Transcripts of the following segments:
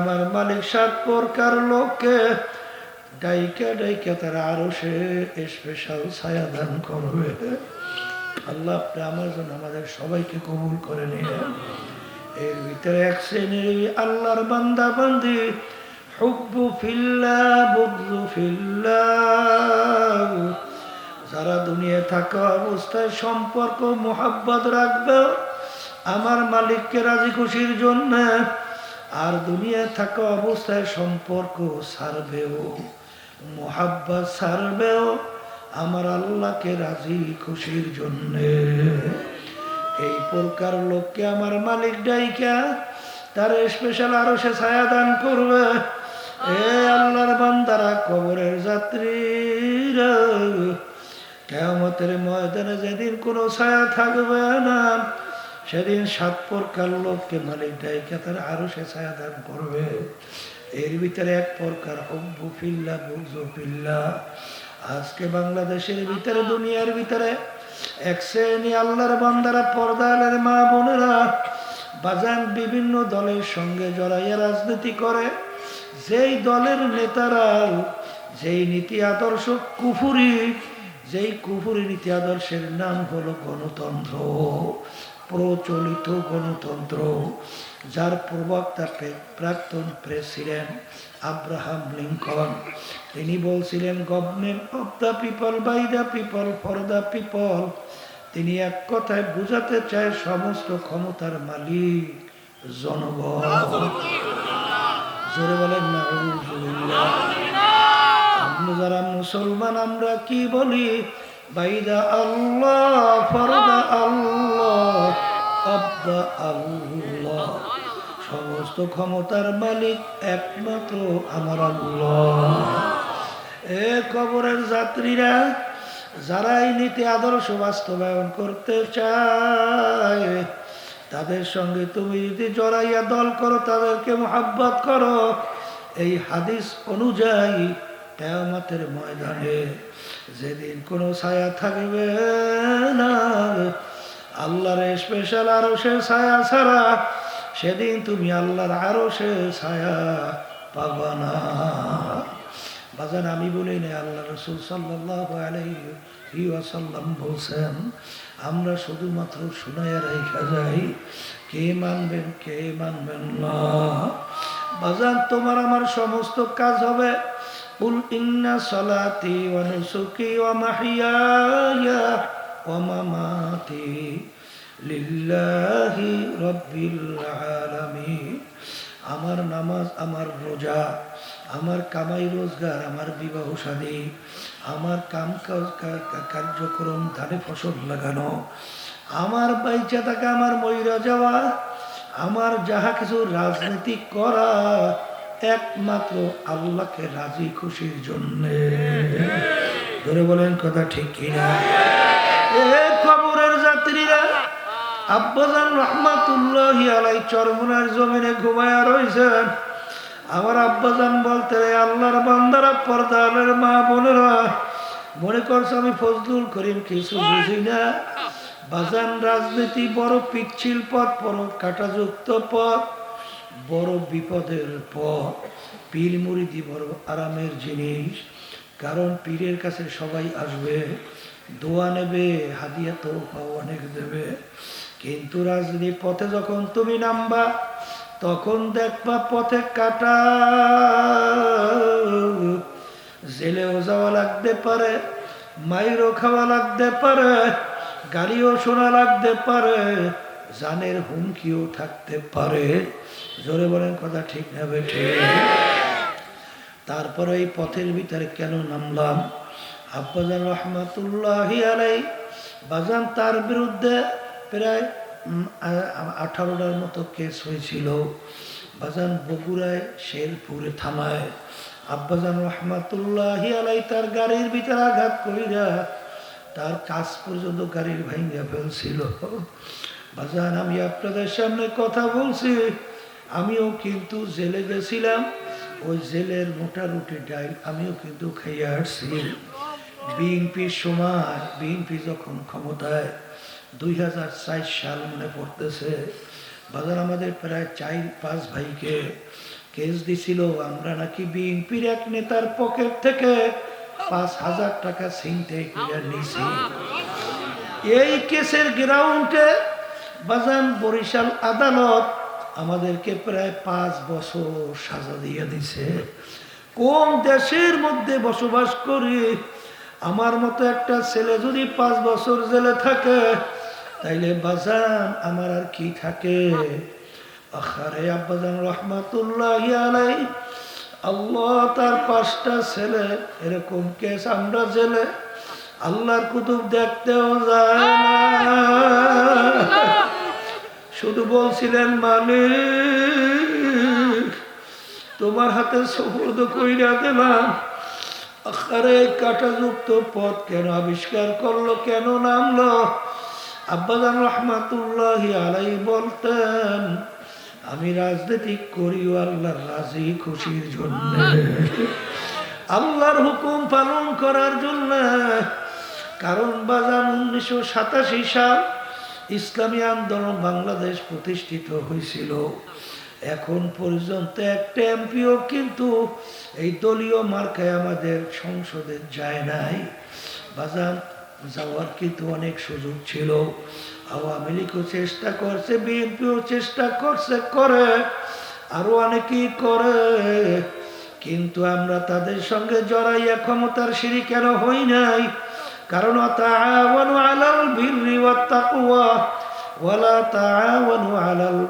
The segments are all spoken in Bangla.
আমার মালিক সাত প্রকার লোককে ডাইকে ডাইকে তারা আরও সে স্পেশাল ছায়া দান করবে। আল্লাহ আমার জন্য আমাদের সবাইকে কবুল করে নিয়ে। এর ভিতরে এক শ্রেণির আল্লাহর বান্দা বান্দি, হুব্বু ফিল্লা বুদ্ধু ফিল্লা যারা দুনিয়ায় থাকা অবস্থায় সম্পর্ক, মোহাব্বত রাখবে, আমার মালিককে রাজি খুশির জন্য আর দুনিয়ায় থাকা অবস্থায় সম্পর্ক ছাড়বেও মোহাব্বত ছাড়বেও আমার আল্লাহকে রাজি খুশির জন্য। এই প্রকার লোককে আমার মালিক ডাইকা, তার স্পেশাল আরও সে ছায়া দান করবে। এ আল্লাহর বান্দারা, কবরের যাত্রীরা কেমতের ময়দানে যেদিন কোনো ছায়া থাকবে না সেদিন সাত প্রকার লোককে মালিক ডাইকা তার আরও সে ছায়া দান করবে। এর ভিতরে এক প্রকার হব্বু ফিল্লা, বুঝু ফিল্লা। আজকে বাংলাদেশের ভিতরে, দুনিয়ার ভিতরে এক শ্রেণি আল্লাহর বান্দারা, পর্দালের মা বোনেরা বাজান বিভিন্ন দলের সঙ্গে জড়াইয়া রাজনীতি করে। যেই দলের নেতারা, যেই নীতি আদর্শ কুফুরি, যেই কুফুরি নীতি আদর্শের নাম হলো গণতন্ত্র। প্রচলিত গণতন্ত্র, যার প্রবক্তা প্রাক্তন প্রেসিডেন্ট আব্রাহাম লিঙ্কন। তিনি বলছিলেন government of the people by the people for the people তিনি এক কথায় বুঝাতে চায়, সমস্ত ক্ষমতার মালিক জনগণ। জোরে বলেন যারা মুসলমান, আমরা কি বলি? বাইদা আল্লাহ, ফরদা আল্লাহ। আল্লাহ। সমস্ত ক্ষমতার মালিক একমাত্র আমার আল্লাহ। এ কবরের যাত্রীরা যারা এই নীতি আদর্শ বাস্তবায়ন করতে চায়, তাদের সঙ্গে তুমি যদি জড়াইয়া দল করো, তাদেরকে মোহাব্বত করো। এই হাদিস অনুযায়ী কেয়ামতের ময়দানে যেদিন কোনো ছায়া থাকবে না আল্লাহর স্পেশাল আরও সে ছায়া ছাড়া সেদিন তুমি আল্লাহর আরও সে ছায়া পাবা না। বাজান, আমি বলি না আল্লাহ রসুল সাল্লাহ বলছেন, আমরা শুধুমাত্র শুনাইয়া রেখা যাই, কে মানবেন কে মানবেন না। বাজান, তোমার আমার সমস্ত কাজ হবে। উল ইন্না সলাতি ওয়া নুসুকি মামাতি লিল্লাহি রাব্বিল আলামিন আমার নামাজ, আমার রোজা, আমার কামাই রোজগার, আমার বিবাহ শাদী আমার কাম কার্যক্রম, ধানে ফসল লাগানো, আমার বাইচা থাকা আমার ময়রা যাওয়া, আমার যাহা কিছু রাজনীতি করা, একমাত্র আল্লাহকে রাজি খুশির জন্যে। ধরে বলেন কথা ঠিক কিনা? এ যাত্রীরা জমিনে আব্বাজান বলতে আমি ফজলুল করিম কিছু বুঝি না? বাজান রাজনীতি বড় পিচ্ছিল পথ, বড় কাটাযুক্ত পথ, বড় বিপদের পথ। পীর মুরিদি বড় আরামের জিনিস, কারণ পীরের কাছে সবাই আসবে। দোয়া নেবে, হাদিয়া তো অনেক দেবে। কিন্তু রাজনীতি পথে যখন তুমি নামবা, তখন দেখবা পথে কাটা। জেলেও যাওয়া লাগতে পারে, মাইরও খাওয়া লাগতে পারে গাড়িও শোনা লাগতে পারে, জানের হুমকিও থাকতে পারে। জোরে বলেন কথা ঠিক না, বেঠে। তারপরে এই পথের ভিতরে কেন নামলাম? আব্বাজান রহমাতুল্লাহ আলাই বাজান তার বিরুদ্ধে প্রায় আঠারোটার মতো কেস হয়েছিল। বাজান বগুড়ায় শেরপুরে থামায় আব্বাজান রহমাতুল্লাহ আলাই তার গাড়ির ভিতরে আঘাত করিরা তার কাজ পর্যন্ত গাড়ির ভাঙ্গা ফেলছিল। বাজান, আমি আপনাদের সামনে কথা বলছি। আমিও কিন্তু জেলে গেছিলাম। ওই জেলের মোটা রুটি ডাইল আমিও কিন্তু খাইয়ে আসছি। বিএনপির সময়, বিএনপি যখন ক্ষমতায় দুই হাজার চার সাল মনে পড়তেছে, বাজার আমাদের প্রায় চার, পাঁচ ভাইকে কেস দিছিল, আমরা নাকি বিএনপির এক নেতার পকেট থেকে পাঁচ হাজার টাকা করে নিছি। এই কেসের গ্রাউন্ডে বাজান বরিশাল আদালত আমাদেরকে প্রায় পাঁচ বছর সাজা দিয়ে দিছে। কোন দেশের মধ্যে বসবাস করি আমার মতো একটা ছেলে যদি পাঁচ বছর জেলে থাকে, তাইলে বাজান আমার আর কি থাকে? আখারে আব্বাজান রহমাতুল্লাহ আলাই, আল্লাহ তার পাঁচটা ছেলে, এরকম কেস আমরা জেলে আল্লাহর কুতুব দেখতেও যায় না। শুধু বলছিলেন, মালিক, তোমার হাতে সফর্দ কইরা দিলাম কাটাযুক্ত পথ কেন আবিষ্কার করল, কেন নামলো? আব্বাজান রহমাতুল্লাহ আলাই বলতেন, আমি রাজনীতি করিও আল্লাহর রাজি খুশির জন্য। আল্লাহর হুকুম পালন করার জন্য। কারণ বাজান উনিশশো সাতাশি সাল ইসলামী আন্দোলন বাংলাদেশ প্রতিষ্ঠিত হয়েছিল। এখন পর্যন্ত একটা এমপিও কিন্তু এই দলীয় মার্কায় আমাদের সংসদে যায় নাই। বাজান যাওয়ার কিন্তু অনেক সুযোগ ছিল। আওয়ামী লীগও চেষ্টা করছে, বিএনপিও চেষ্টা করছে, করে। আরও অনেকেই করে। কিন্তু আমরা তাদের সঙ্গে জড়াইয়া ক্ষমতার সিঁড়ি কেন হই নাই? কারণ তাআওয়ানু আলাল আলাল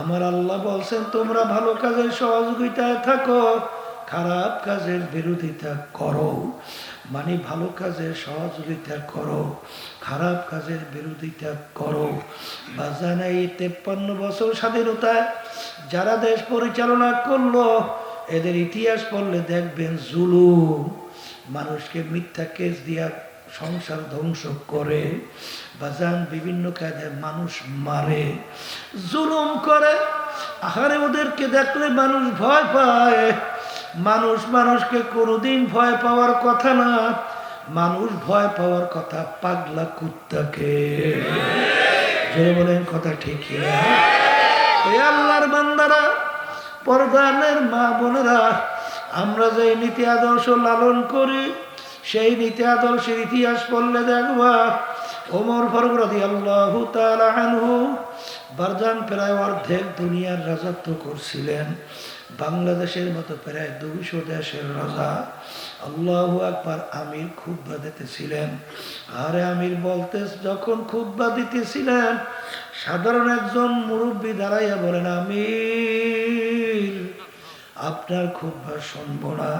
আমার আল্লাহ বলছেন, তোমরা ভালো কাজের সহযোগিতায় থাকো, খারাপ কাজের বিরোধিতা করো মানে ভালো কাজের সহযোগিতা করো, খারাপ কাজের বিরোধিতা করো। বাজানা এই তেপ্পান্ন বছর স্বাধীনতায় যারা দেশ পরিচালনা করল, এদের ইতিহাস পড়লে দেখবেন জুলুম। মানুষকে মিথ্যা কেস দিয়া সংসার ধ্বংস করে, বাজান বিভিন্ন কায়দায় মানুষ মারে, জুলুম করে, আহারে ওদেরকে দেখলে মানুষ ভয় পায়। মানুষ মানুষকে কোনোদিন ভয় পাওয়ার কথা না, মানুষ ভয় পাওয়ার কথা পাগলা কুত্তাকে। বলেন কথা এই আল্লাহর বান্দারা, পর্দানের মা বোনেরা, আমরা যে নীতি আদর্শ লালন করি সেই নীতি আদর্শের ইতিহাস পড়লে দেখবা ওমর ফারুক আল্লাহ বারজান প্রায় অর্ধেক দুনিয়ার রাজত্ব করছিলেন। বাংলাদেশের মতো প্রায় দুইশো দেশের রাজা আল্লাহ একবার আমির খুদ্া দিতেছিলেন। আরে আমির বলতে যখন খুদ্া দিতেছিলেন, সাধারণ একজন মুরব্বী দাঁড়াইয়া বলেন, আমির আপনার খুব শুনব না।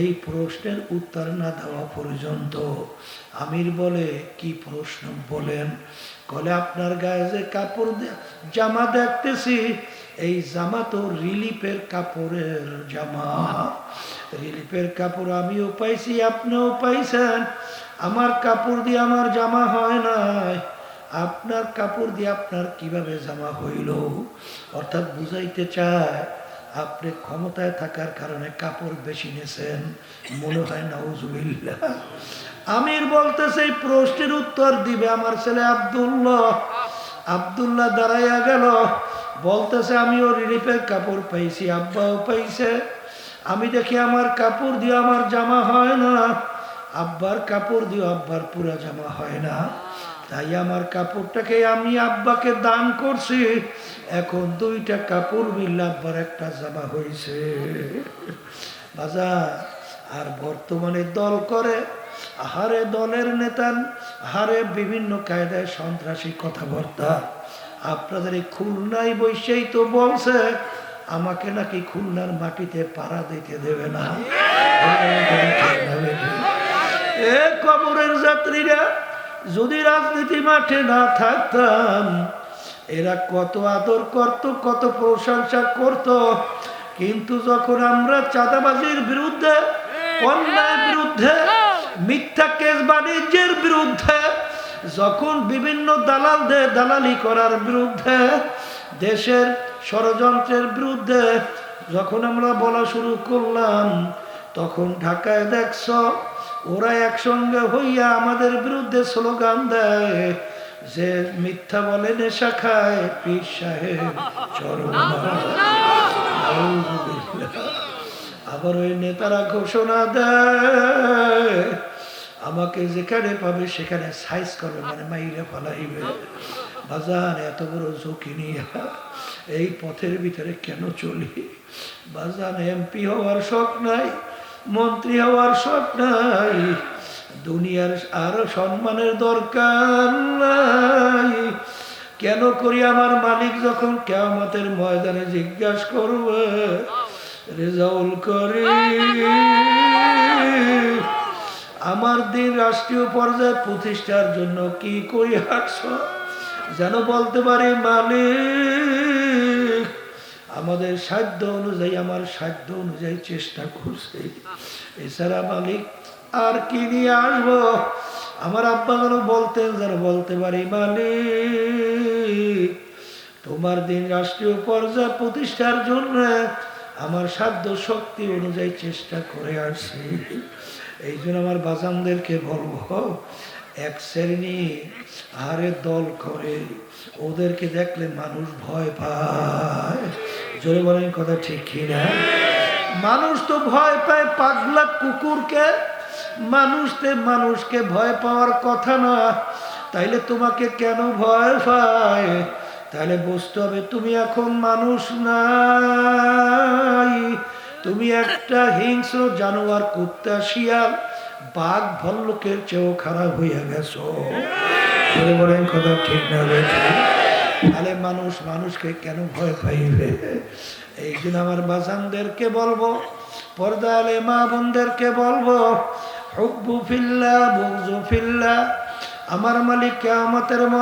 এই প্রশ্নের উত্তর না দেওয়া পর্যন্ত। আমির বলে, কি প্রশ্ন? বলেন, কলে আপনার গায়ে যে কাপড় জামা দেখতেছি, এই জামা তো রিলিফের কাপড়ের জামা। রিলিফের কাপড় আমিও পাইছি, আপনিও পাইছেন। আমার কাপড় দিয়ে আমার জামা হয় নাই। আপনার কাপড় দিয়ে আপনার কীভাবে জামা হইল? অর্থাৎ বুঝাইতে চায় আপনি ক্ষমতায় থাকার কারণে কাপড় বেশি নিয়েছেন, মনে হয় নাউজুবিল্লাহ। আমির বলতেছে, এই প্রশ্নের উত্তর দিবে আমার ছেলে আব্দুল্লাহ। আব্দুল্লাহ দাঁড়াইয়া গেল, বলতেছে, আমিও রিলিফের কাপড় পাইছি, আব্বাও পাইছে। আমি দেখি আমার কাপড় দিয়ে আমার জামা হয় না। আব্বার কাপড় দিয়ে আব্বার পুরা জামা হয় না। তাই আমার কাপড়টাকে আমি আব্বাকে দান করছি। এখন দুইটা কাপড় মিললে আব্বার একটা জামা হয়েছে বাজার, আর বর্তমানে দল করে। আহারে দলের নেতান আহারে বিভিন্ন কায়দায় সন্ত্রাসী কথাবার্তা। আপনাদের এই খুলনায় বৈশাই তো বলছে, আমাকে নাকি খুলনার মাটিতে পাড়া দিতে দেবে না। এ কবরের যাত্রীরা যদি রাজনীতি মাঠে না থাকতাম, এরা কত আদর করত, কত প্রশংসা করত। কিন্তু যখন আমরা চাঁদাবাজির বিরুদ্ধে অন্যায়ের বিরুদ্ধে, মিথ্যা কেস বাণিজ্যের বিরুদ্ধে, যখন বিভিন্ন দালালদের দালালি করার বিরুদ্ধে, দেশের ষড়যন্ত্রের বিরুদ্ধে যখন আমরা বলা শুরু করলাম, তখন ঢাকায় দেখছ ওরা একসঙ্গে হইয়া আমাদের বিরুদ্ধে স্লোগান দেয়, যে মিথ্যা বলে নেশা খায় পীর সাহেব, চরম আবার ওই নেতারা ঘোষণা দেয়, আমাকে যেখানে পাবে সেখানে সাইজ করবে মানে মাইরে ফালাইবে। বাজার এত বড় ঝুঁকি নিয়ে এই পথের ভিতরে কেন চলি? বাজার এমপি হওয়ার শখ নাই। মন্ত্রী হওয়ার শখ নাই। দুনিয়ার আরও সম্মানের দরকার নাই। কেন করি আমার মালিক যখন কেয়ামতের ময়দানে জিজ্ঞাসা করবে? রেজাউল করে আমার দিন রাষ্ট্রীয় পর্যায়ে প্রতিষ্ঠার জন্য কি করি হাঁটছ যেন বলতে পারি মালিক আমাদের সাধ্য অনুযায়ী, আমার সাধ্য অনুযায়ী চেষ্টা করছি। এছাড়া মালিক, আর কি নিয়ে আসব? আমার আব্বা যেন বলতেন, যেন বলতে পারি, মালিক, তোমার দিন রাষ্ট্রীয় পর্যায়ে প্রতিষ্ঠার জন্য আমার সাধ্য শক্তি অনুযায়ী চেষ্টা করে আসছি। এই জন্য আমার বাজানদেরকে বলব, এক শ্রেণি, আরে দল করে, ওদেরকে দেখলে মানুষ ভয় পায়। জোরে বলেন কথা ঠিক কিনা মানুষ তো ভয় পায় পাগলা কুকুরকে। মানুষ তে মানুষকে ভয় পাওয়ার কথা না। তাইলে তোমাকে কেন ভয় পায়? তাহলে বুঝতে হবে তুমি এখন মানুষ নাই। তুমি একটা হিংস্র জানোয়ার, কুত্তা, শিয়াল, বাঘ, ভল্লুকের চেয়েও খারাপ হইয়া গেছো। বলে বলেন কথা ঠিক না? তাহলে মানুষ, মানুষকে কেন ভয় পাইবে? এই জন্য আমার বাজানদেরকে বলব পর্দা আলে মা বোনদেরকে বলব, হুব্বু ফিল্লা বুগজু ফিল্লা, আমার মালিক আমাদের